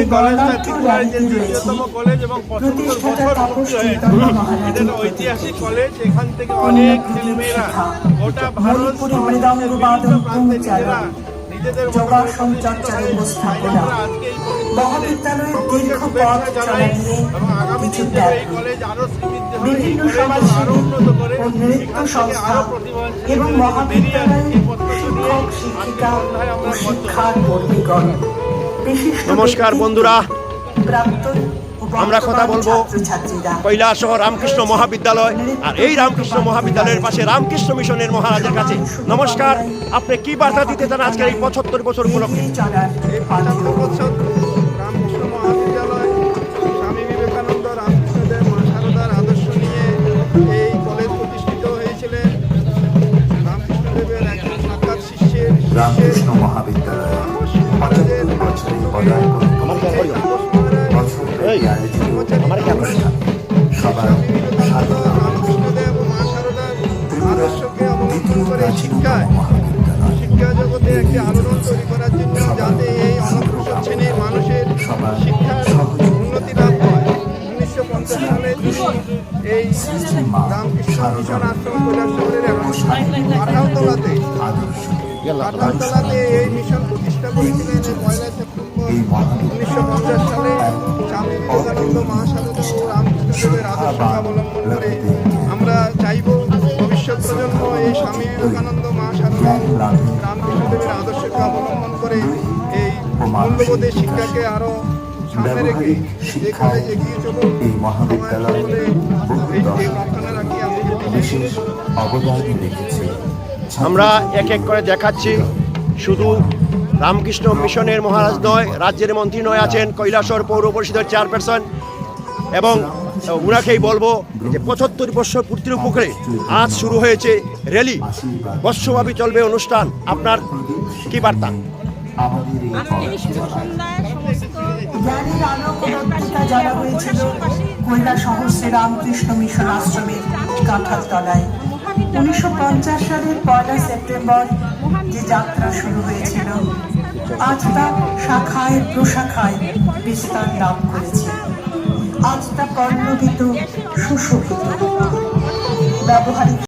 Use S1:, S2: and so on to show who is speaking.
S1: এই কলেজটা ত্রিপুরার যে দ্বিতীয়তম কলেজ এবং পঁচাত্তর বছর
S2: তাপস
S1: হয়েছে। এটা একটা ঐতিহাসিক কলেজ এখান থেকে অনেক ছেলেমেয়েরা গোটা ভারত বিভিন্ন প্রান্তে নিজেরা নিজেদের আজকে এই
S2: মহাবিদ্যালয়ের দীর্ঘ পথ চলা নিয়ে কিছু বিভিন্ন
S1: আরও
S2: সমাজসেবী ও নৃত্য সংস্থা এবং মহাবিদ্যালয়ের শিক্ষক শিক্ষিকা ও শিক্ষার কর্মীগণ
S3: নমস্কার বন্ধুরা। আমরা কথা বলব কৈলাসহ রামকৃষ্ণ মহাবিদ্যালয় আর এই রামকৃষ্ণ মহাবিদ্যালয়ের পাশে রামকৃষ্ণ মিশনের মহারাজের কাছে। নমস্কার আপনি কি বার্তা দিতে চান আজকের এই পঁচাত্তর বছর উপলক্ষে?
S1: রামকৃষ্ণ মহাবিদ্যালয়। স্বামী বিবেকানন্দ রামকৃষ্ণদেব মা সারদার আদর্শ নিয়ে এই কলেজ প্রতিষ্ঠিত হয়েছিলেন রামকৃষ্ণদেবের একজন সাক্ষাৎ শিষ্যের
S4: রামকৃষ্ণ মহাবিদ্যালয় পঁচাত্তর বছরে পদার্পণ বছর ব্যাপী আয়োজিত অনুষ্ঠান সবার
S1: শিক্ষা জগতে একটি আলোড়ন তৈরি করার জন্য যাতে এই অনগ্রসর শ্রেণির মানুষের শিক্ষার উন্নতি লাভ হয় উনিশশো পঞ্চাশ সালে এই রামকৃষ্ণ মিশন আশ্রম কৈলাস শহরের আঠাউতলাতে
S4: আদর্শ
S1: এই মিশন প্রতিষ্ঠা করেছিলেন পয়লা সেপ্টেম্বর উনিশশো পঞ্চাশ সালে স্বামী বিবেকানন্দ মহাসারদা ও রামকৃষ্ণদেবের আদর্শকে অবলম্বন করে আমরা চাইব ভবিষ্যৎ প্রজন্ম এই স্বামী বিবেকানন্দ মহাসারদা রামকৃষ্ণদেবের আদর্শকে অবলম্বন করে এই মূল্যবোধের শিক্ষাকে আরও সামনে রেখে যে কলেজ এগিয়ে
S4: এই
S1: রাখি
S4: বিশেষ অবদান রেখেছে।
S3: আমরা এক এক করে দেখাচ্ছি। শুধু রামকৃষ্ণ মিশনের মহারাজ নয়, রাজ্যের মন্ত্রী নয় আছেন, কৈলাসর পৌর পরিষদের চেয়ারপারসন। এবং উনাকেই বলব যে পঁচাত্তর বৎসর পূর্তির উপকরে আজ শুরু হয়েছে র্যালি। বৎসব্যাপী চলবে অনুষ্ঠান। আপনার কি বার্তা?
S2: উনিশশো পঞ্চাশ সালের পয়লা সেপ্টেম্বর যে যাত্রা শুরু হয়েছিল, আজ তা শাখায়, প্রশাখায় বিস্তার লাভ করেছে। আজ তা কর্ণবিত সুশোভিত, ব্যবহারিক